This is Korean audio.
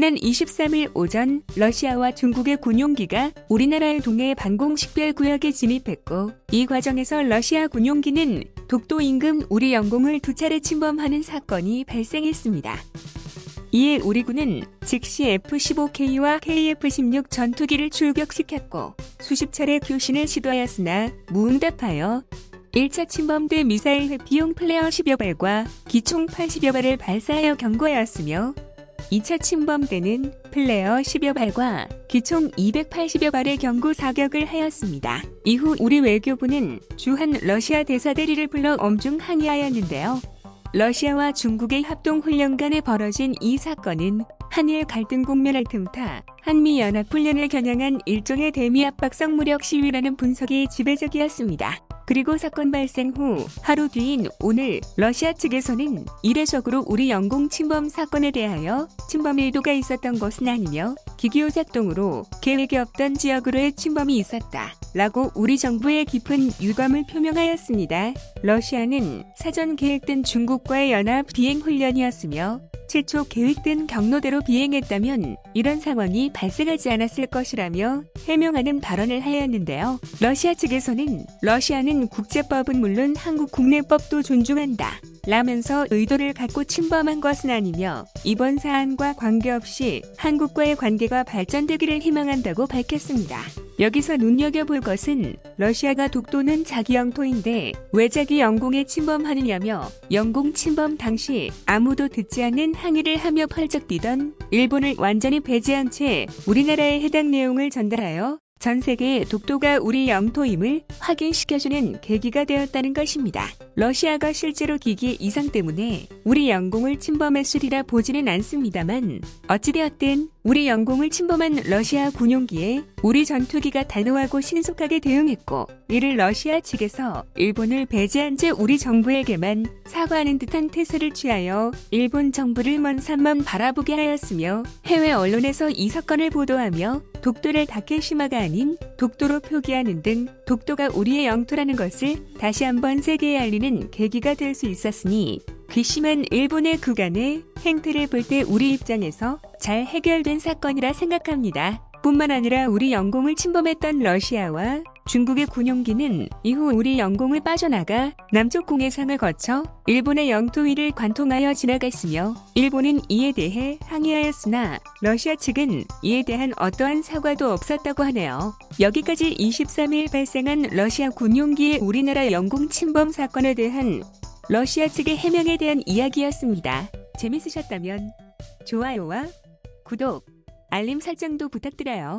지난 23일 오전 러시아와 중국의 군용기가 우리나라의 동해 방공식별구역에 진입했고 이 과정에서 러시아 군용기는 독도 인근 우리 영공을 두 차례 침범하는 사건이 발생했습니다. 이에 우리 군은 즉시 F-15K와 KF-16 전투기를 출격시켰고 수십 차례 교신을 시도하였으나 무응답하여 1차 침범 때 미사일 회피용 플레어 10여 발과 기총 80여 발을 발사하여 경고하였으며 2차 침범 때는 플레어 10여 발과 기총 280여 발의 경고 사격을 하였습니다. 이후 우리 외교부는 주한 러시아 대사 대리를 불러 엄중 항의하였는데요. 러시아와 중국의 합동 훈련 간에 벌어진 이 사건은 한일 갈등 국면을 틈타 한미 연합 훈련을 겨냥한 일종의 대미 압박성 무력 시위라는 분석이 지배적이었습니다. 그리고 사건 발생 후 하루 뒤인 오늘 러시아 측에서는 이례적으로 우리 영공 침범 사건에 대하여 침범 의도가 있었던 것은 아니며 기기호 작동으로 계획이 없던 지역으로의 침범이 있었다. 라고 우리 정부의 깊은 유감을 표명하였습니다. 러시아는 사전 계획된 중국과의 연합 비행 훈련이었으며 최초 계획된 경로대로 비행했다면 이런 상황이 발생하지 않았을 것이라며 해명하는 발언을 하였는데요. 러시아 측에서는 러시아는 국제법은 물론 한국 국내법도 존중한다. 라면서 의도를 갖고 침범한 것은 아니며 이번 사안과 관계없이 한국과의 관계가 발전되기를 희망한다고 밝혔습니다. 여기서 눈여겨볼 것은 러시아가 독도는 자기 영토인데 왜 자기 영공에 침범하느냐며 영공 침범 당시 아무도 듣지 않는 항의를 하며 펄쩍 뛰던 일본을 완전히 배제한 채 우리나라에 해당 내용을 전달하여 전 세계에 독도가 우리 영토임을 확인시켜주는 계기가 되었다는 것입니다. 러시아가 실제로 기기 이상 때문에 우리 영공을 침범했으리라 보지는 않습니다만 어찌되었든 우리 영공을 침범한 러시아 군용기에 우리 전투기가 단호하고 신속하게 대응했고 이를 러시아 측에서 일본을 배제한 채 우리 정부에게만 사과하는 듯한 태세를 취하여 일본 정부를 먼 산만 바라보게 하였으며 해외 언론에서 이 사건을 보도하며 독도를 다케시마가 아닌 독도로 표기하는 등 독도가 우리의 영토라는 것을 다시 한번 세계에 알리는 계기가 될 수 있었으니 괘씸한 일본의 그간의 행태를 볼 때 우리 입장에서 잘 해결된 사건이라 생각합니다. 뿐만 아니라 우리 영공을 침범했던 러시아와 중국의 군용기는 이후 우리 영공을 빠져나가 남쪽 공해상을 거쳐 일본의 영토 위를 관통하여 지나갔으며 일본은 이에 대해 항의하였으나 러시아 측은 이에 대한 어떠한 사과도 없었다고 하네요. 여기까지 23일 발생한 러시아 군용기의 우리나라 영공 침범 사건에 대한 러시아 측의 해명에 대한 이야기였습니다. 재밌으셨다면 좋아요와 구독, 알림 설정도 부탁드려요.